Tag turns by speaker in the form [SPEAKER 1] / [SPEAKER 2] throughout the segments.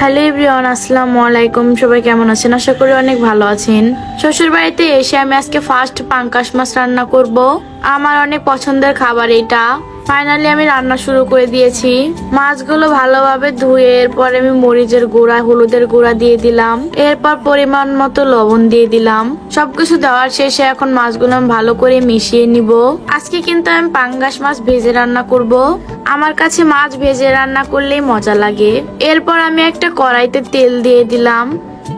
[SPEAKER 1] Hello ইব্রিয়ান আসসালামু আলাইকুম। সবাই কেমন আছেন? আশা করি অনেক ভালো আছেন। শ্বশুর বাড়িতে এসে আমি আজকে ফার্স্ট পাঙ্কাশ মাছ রান্না করব। আমার অনেক পছন্দের খাবার এটা। ফাইনালি আমি রান্না শুরু করে দিয়েছি। মাছগুলো ভালোভাবে ধুয়ে এরপর আমি মরিচের গুঁড়া, হলুদের গুঁড়া দিয়ে দিলাম। এরপর পরিমাণ মতো লবণ দিয়ে দিলাম। সবকিছু দেওয়ার শেষে এখন মাছগুলো আমি ভালো করে মিশিয়ে নিব। আজকে কিন্তু আমি পাঙ্গাস মাছ ভেজে রান্না করব। আমার কাছে মাছ ভেজে রান্না করলেই মজা লাগে। এরপর আমি একটা কড়াইতে তেল দিয়ে দিলাম।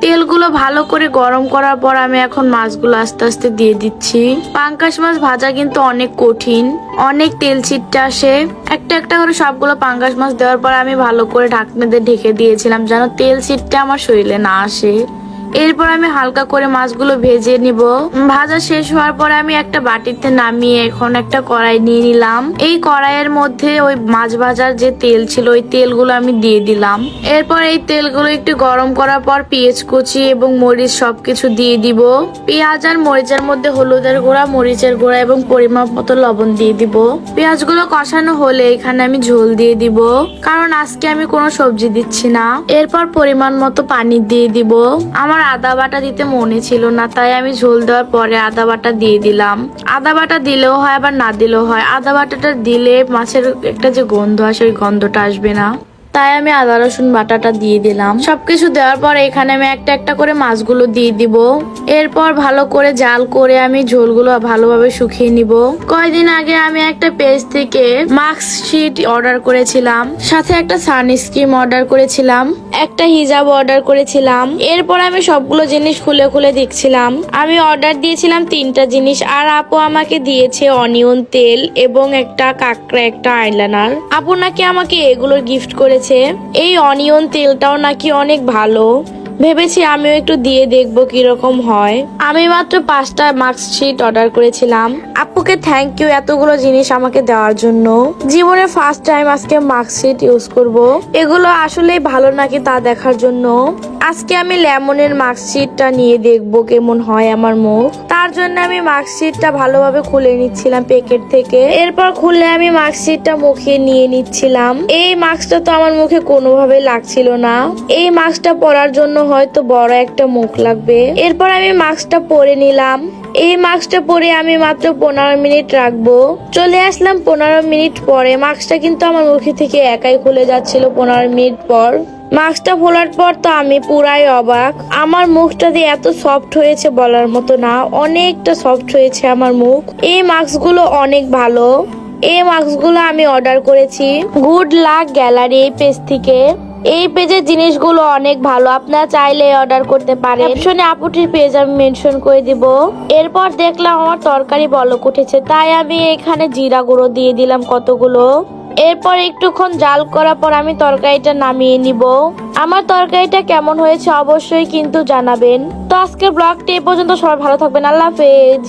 [SPEAKER 1] তেলগুলো ভালো করে গরম করার পর আমি এখন মাছগুলো আস্তে আস্তে দিয়ে দিচ্ছি। পাঙ্কাশ মাছ ভাজা কিন্তু অনেক কঠিন। অনেক তেল ছিটটা আসে। একটা একটা করে সবগুলো পাঙ্কাশ মাছ দেওয়ার পর আমি ভালো করে ঢাকনা দিয়ে ঢেকে দিয়েছিলাম যেন তেল ছিটটা আমার শরীরে না আসে। এরপর আমি হালকা করে মাছগুলো ভেজে নিব। ভাজা শেষ হওয়ার পরে আমি একটা বাটিতে নামিয়ে এখন একটা কড়াই নিয়ে নিলাম। এই কড়াইয়ের মধ্যে ওই মাছ ভাজার যে তেল ছিল, ওই তেলগুলো আমি দিয়ে দিলাম। এরপর এই তেলগুলো একটু গরম করার পর পেঁয়াজ কুচি এবং মরিচ সবকিছু দিয়ে দিব। পেঁয়াজ আর মরিচের মধ্যে হলুদের গুঁড়া, মরিচের গুঁড়া এবং পরিমাপ মতো লবণ দিয়ে দিব। পেঁয়াজগুলো কষানো হলে এখানে আমি ঝোল দিয়ে দিব। কারণ আজকে আমি কোনো সবজি দিচ্ছি না। এরপর পরিমাণ মতো পানি দিয়ে দিব। আমার আদা বাটা দিতে মনে ছিল না, তাই আমি ঝোল দেওয়ার পরে আদা বাটা দিয়ে দিলাম। আদা বাটা দিলেও হয়, আবার না দিলেও হয়। আদা বাটাটা দিলে মাছের একটা যে গন্ধ আসে, ওই গন্ধটা আসবে না। তাই আমি আদা, রসুন, বাটাটা দিয়ে দিলাম। সবকিছু দেওয়ার পর এখানে আমি একটা একটা করে মাছগুলো দিয়ে দিব। এরপর ভালো করে জাল করে আমি ঝোলগুলো ভালোভাবে শুকিয়ে নিব। কয়দিন আগে আমি একটা পেজ থেকে মাস্ক শিট অর্ডার করেছিলাম। সাথে একটা সানস্ক্রিম অর্ডার করেছিলাম। একটা হিজাব অর্ডার করেছিলাম। এরপর আমি সবগুলো জিনিস খুলে খুলে দেখছিলাম। আমি অর্ডার দিয়েছিলাম তিনটা জিনিস। আর আপু আমাকে দিয়েছে অনিয়ন তেল এবং একটা কাকড়া, একটা আইলাইনার। আপু নাকি আমাকে এগুলো গিফট করেছে। এই অনিয়ন তেলটাও নাকি অনেক ভালো। ভেবেছি আমিও একটু দিয়ে দেখব কীরকম হয়। আমি মাত্র পাঁচটা মার্কশিট অর্ডার করেছিলাম। আপুকে থ্যাংক ইউ এতগুলো জিনিস আমাকে দেওয়ার জন্য। জীবনে ফার্স্ট টাইম আজকে মার্কশিট ইউজ করব। এগুলো আসলে ভালো নাকি তা দেখার জন্য? আজকে আমি লেমনের মার্কশিটটা নিয়ে দেখব কেমন হয় আমার মুখ। তার জন্য আমি মার্কশিটটা ভালোভাবে খুলে নিচ্ছিলাম প্যাকেট থেকে। এরপর খুলে আমি মার্কশিটটা মুখে নিয়ে নিচ্ছিলাম। এই মাস্কটা তো আমার মুখে কোনোভাবে লাগছিল না। এই মাস্কটা পরার জন্য হয়তো বড় একটা মুখ লাগবে। এরপর আমি মাস্কটা পরে নিলাম। এই মাস্কটা পরে আমি মাত্র পনেরো মিনিট রাখব। চলে আসলাম পনেরো মিনিট পরে। মাস্কটা কিন্তু আমার মুখে থেকে একাই খুলে যাচ্ছিল পনেরো মিনিট পর। মাস্কটা খোলার পর তো আমি পুরাই অবাক। আমার মুখটা দিয়ে এত সফট হয়েছে বলার মতো না। অনেকটা সফট হয়েছে আমার মুখ। এই মাস্কগুলো অনেক ভালো। এই মাস্কগুলো আমি অর্ডার করেছি গুড লাক গ্যালারি পেজ থেকে। এই পেজের জিনিসগুলো অনেক ভালো। আপনারা চাইলে অর্ডার করতে পারেন। অপশনে আপুটির পেজ আমি মেনশন করে দিব। এরপর দেখলাম আমার তরকারি বলক উঠেছে। তাই আমি এখানে জিরা গুঁড়ো দিয়ে দিলাম কতগুলো। এরপর একটুক্ষণ জাল করার পর আমি তরকারিটা নামিয়ে নিব। আমার তরকারিটা কেমন হয়েছে অবশ্যই কিন্তু জানাবেন। তো আজকের ব্লগটি এ পর্যন্ত। সবাই ভালো থাকবেন। আল্লাহ হাফেজ।